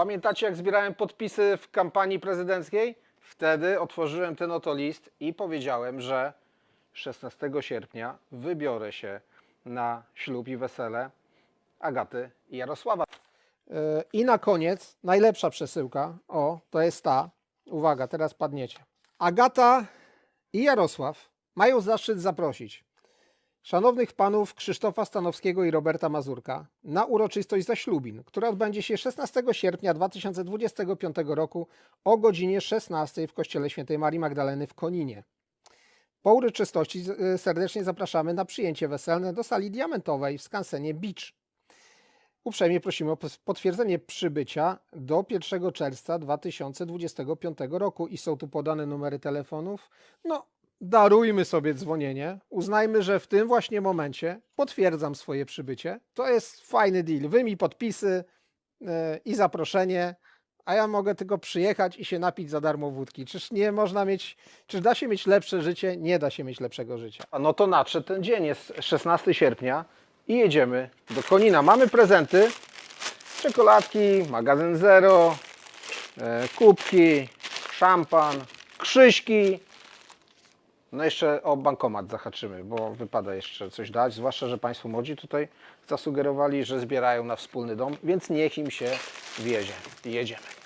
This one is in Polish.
Pamiętacie, jak zbierałem podpisy w kampanii prezydenckiej? Wtedy otworzyłem ten oto list i powiedziałem, że 16 sierpnia wybiorę się na ślub i wesele Agaty i Jarosława. E, I na koniec najlepsza przesyłka. O, to jest ta. Uwaga, teraz padniecie. Agata i Jarosław mają zaszczyt zaprosić szanownych panów Krzysztofa Stanowskiego i Roberta Mazurka na uroczystość zaślubin, która odbędzie się 16 sierpnia 2025 roku o godzinie 16 w Kościele Świętej Marii Magdaleny w Koninie. Po uroczystości z- serdecznie zapraszamy na przyjęcie weselne do sali diamentowej w skansenie Beach. Uprzejmie prosimy o potwierdzenie przybycia do 1 czerwca 2025 roku i są tu podane numery telefonów. No, darujmy sobie dzwonienie. Uznajmy, że w tym właśnie momencie potwierdzam swoje przybycie. To jest fajny deal. Wy mi podpisy yy, i zaproszenie, a ja mogę tylko przyjechać i się napić za darmo wódki. Czyż nie można mieć, czyż da się mieć lepsze życie? Nie da się mieć lepszego życia. A no to nadszedł ten dzień, jest 16 sierpnia i jedziemy do Konina. Mamy prezenty, czekoladki, magazyn Zero, e, kubki, szampan, krzyśki. No jeszcze o bankomat zahaczymy, bo wypada jeszcze coś dać, zwłaszcza, że Państwo młodzi tutaj zasugerowali, że zbierają na wspólny dom, więc niech im się wiezie jedziemy.